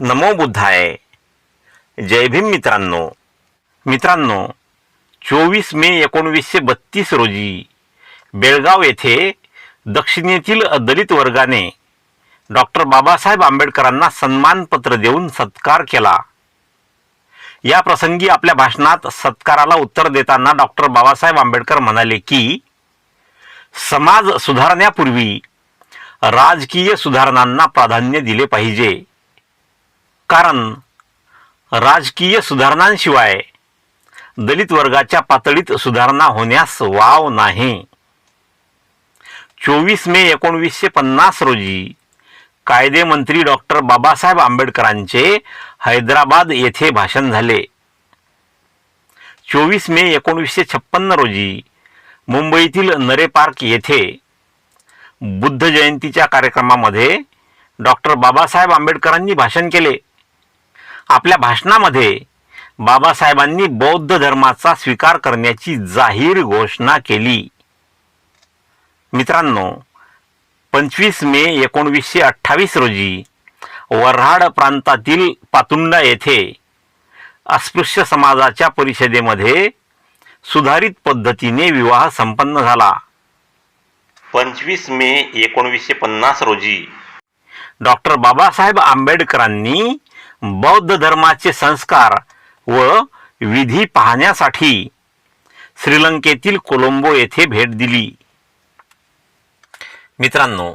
नमो बुद्धाय. जय भीम मित्रांनो. मित्रांनो चोवीस मे एकोणवीसशे बत्तीस रोजी बेळगाव येथे दक्षिणेतील दलित वर्गाने डॉक्टर बाबासाहेब आंबेडकरांना सन्मानपत्र देऊन सत्कार केला. या प्रसंगी आपल्या भाषणात सत्काराला उत्तर देताना डॉक्टर बाबासाहेब आंबेडकर म्हणाले की समाज सुधारण्यापूर्वी राजकीय सुधारणांना प्राधान्य दिले पाहिजे. कारण राजकीय सुधारणांशिवाय दलित वर्गाच्या पातळीत सुधारणा होण्यास वाव नाही. चोवीस मे एकोणवीसशे पन्नास रोजी कायदेमंत्री डॉक्टर बाबासाहेब आंबेडकरांचे हैदराबाद येथे भाषण झाले. चोवीस मे एकोणवीसशे छप्पन्न रोजी मुंबईतील नरे पार्क येथे बुद्ध जयंतीच्या कार्यक्रमामध्ये डॉक्टर बाबासाहेब आंबेडकरांनी भाषण केले. आपल्या भाषणामध्ये बाबासाहेबांनी बौद्ध धर्माचा स्वीकार करण्याची जाहीर घोषणा केली. मित्रांनो पंचवीस मे एकोणवीसशे अठ्ठावीस रोजी वऱ्हाड प्रांतातील पातुंडा येथे अस्पृश्य समाजाच्या परिषदेमध्ये सुधारित पद्धतीने विवाह संपन्न झाला. पंचवीस मे एकोणवीसशे पन्नास रोजी डॉक्टर बाबासाहेब आंबेडकरांनी बौद्ध धर्माचे संस्कार व विधी पाहण्यासाठी श्रीलंकेतील कोलंबो येथे भेट दिली. मित्रांनो